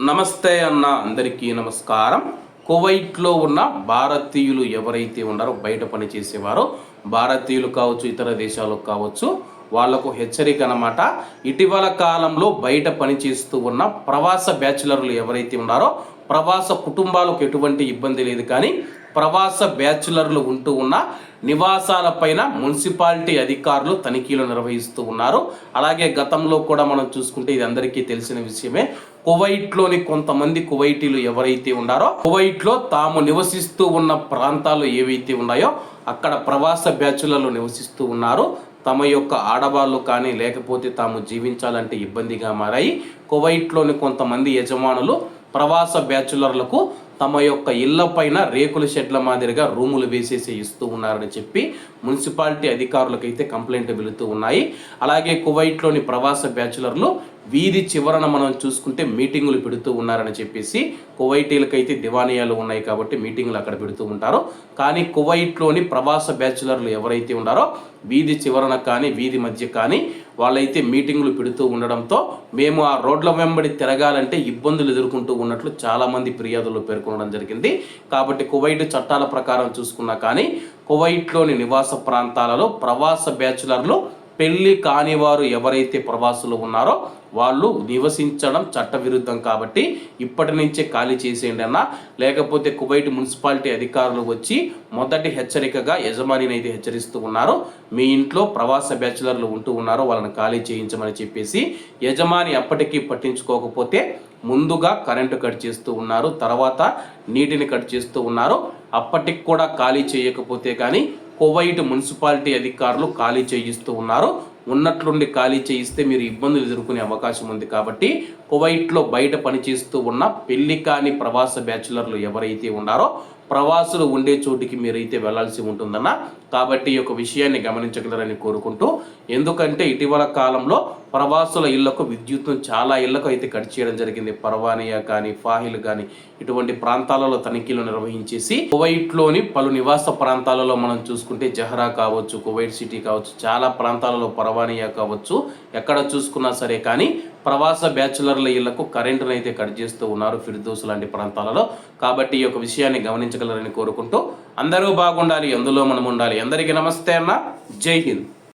నమస్తే అన్న అందరికీ నమస్కారం. కువైట్లో ఉన్న భారతీయులు ఎవరైతే ఉన్నారో బయట పనిచేసేవారో భారతీయులు కావచ్చు ఇతర దేశాలు కావచ్చు వాళ్ళకు హెచ్చరిక అనమాట ఇటీవల కాలంలో బయట పనిచేస్తూ ఉన్న ప్రవాస బ్యాచులర్లు ఎవరైతే ఉన్నారో ప్రవాస కుటుంబాలకు ఎటువంటి ఇబ్బంది లేదు కానీ ప్రవాస బ్యాచులర్లు ఉంటూ ఉన్న నివాసాలపైన మున్సిపాలిటీ అధికారులు తనిఖీలు నిర్వహిస్తూ ఉన్నారు. అలాగే గతంలో కూడా మనం చూసుకుంటే ఇది అందరికీ తెలిసిన విషయమే. కువైట్లోని కొంతమంది కువైటీలు ఎవరైతే ఉన్నారో కువైట్లో తాము నివసిస్తూ ఉన్న ప్రాంతాలు ఏవైతే ఉన్నాయో అక్కడ ప్రవాస బ్యాచులర్లు నివసిస్తూ ఉన్నారు. తమ యొక్క ఆడవాళ్ళు కానీ లేకపోతే తాము జీవించాలంటే ఇబ్బందిగా మారాయి. కువైట్లోని కొంతమంది యజమానులు ప్రవాస బ్యాచులర్లకు తమ యొక్క ఇళ్ళ పైన రేకుల షెడ్ల మాదిరిగా రూములు వేసేసి ఇస్తూ ఉన్నారని చెప్పి మున్సిపాలిటీ అధికారులకైతే కంప్లైంట్ వెళుతూ ఉన్నాయి. అలాగే కువైట్లోని ప్రవాస బ్యాచులర్లు వీధి చివరన మనం చూసుకుంటే మీటింగులు పెడుతూ ఉన్నారని చెప్పేసి కువైటీలకైతే దివానియాలు ఉన్నాయి కాబట్టి మీటింగులు అక్కడ పెడుతూ ఉంటారు. కానీ కువైట్లోని ప్రవాస బ్యాచులర్లు ఎవరైతే ఉన్నారో వీధి చివరన కానీ వీధి మధ్య కానీ వాళ్ళైతే మీటింగులు పెడుతూ ఉండడంతో మేము ఆ రోడ్ల వెంబడి తిరగాలంటే ఇబ్బందులు ఎదుర్కొంటూ ఉన్నట్లు చాలామంది ఫిర్యాదులు పేర్కొనడం జరిగింది. కాబట్టి కువైట్ చట్టాల ప్రకారం చూసుకున్నా కానీ కువైట్లోని నివాస ప్రాంతాలలో ప్రవాస బ్యాచులర్లు పెళ్ళి కాని వారు ఎవరైతే ప్రవాసులు ఉన్నారో వాళ్ళు నివసించడం చట్టవిరుద్ధం కాబట్టి ఇప్పటి నుంచే ఖాళీ చేసేయండి అన్న. లేకపోతే కువైట్ మున్సిపాలిటీ అధికారులు వచ్చి మొదటి హెచ్చరికగా యజమానిని అయితే హెచ్చరిస్తూ ఉన్నారు. మీ ఇంట్లో ప్రవాస బ్యాచులర్లు ఉంటూ ఉన్నారో వాళ్ళని ఖాళీ చేయించమని చెప్పేసి యజమాని అప్పటికీ పట్టించుకోకపోతే ముందుగా కరెంటు కట్ చేస్తూ ఉన్నారు. తర్వాత నీటిని కట్ చేస్తూ ఉన్నారు. అప్పటికి కూడా ఖాళీ చేయకపోతే కానీ కువైట్ మున్సిపాలిటీ అధికారులు ఖాళీ చేయిస్తూ ఉన్నారు. ఉన్నట్లుండి ఖాళీ చేయిస్తే మీరు ఇబ్బందులు ఎదుర్కొనే అవకాశం ఉంది కాబట్టి కువైట్లో బయట పనిచేస్తూ ఉన్న పెళ్ళి కాని ప్రవాస బ్యాచులర్లు ఎవరైతే ఉన్నారో ప్రవాసులు ఉండే చోటికి మీరైతే వెళ్ళాల్సి ఉంటుందన్న. కాబట్టి ఈ యొక్క విషయాన్ని గమనించగలరని కోరుకుంటూ ఎందుకంటే ఇటీవల కాలంలో ప్రవాసుల ఇళ్ళకు విద్యుత్ను చాలా ఇళ్ళకు అయితే కట్ చేయడం జరిగింది. పర్వానియా కానీ ఫాహిల్ కానీ ఇటువంటి ప్రాంతాలలో తనిఖీలు నిర్వహించేసి కువైట్లోని పలు నివాస ప్రాంతాలలో మనం చూసుకుంటే జహరా కావచ్చు కువైట్ సిటీ కావచ్చు చాలా ప్రాంతాలలో పర్వానియా కావచ్చు ఎక్కడ చూసుకున్నా సరే కానీ ప్రవాస బ్యాచులర్ల ఇళ్ళకు కరెంటును అయితే కట్ చేస్తూ ఉన్నారు ఫిర్దోస్ లాంటి ప్రాంతాలలో. కాబట్టి ఈ యొక్క విషయాన్ని గమనించగలరని కోరుకుంటూ అందరూ బాగుండాలి అందులో మనం ఉండాలి. అందరికీ నమస్తే అన్న. జై హింద్.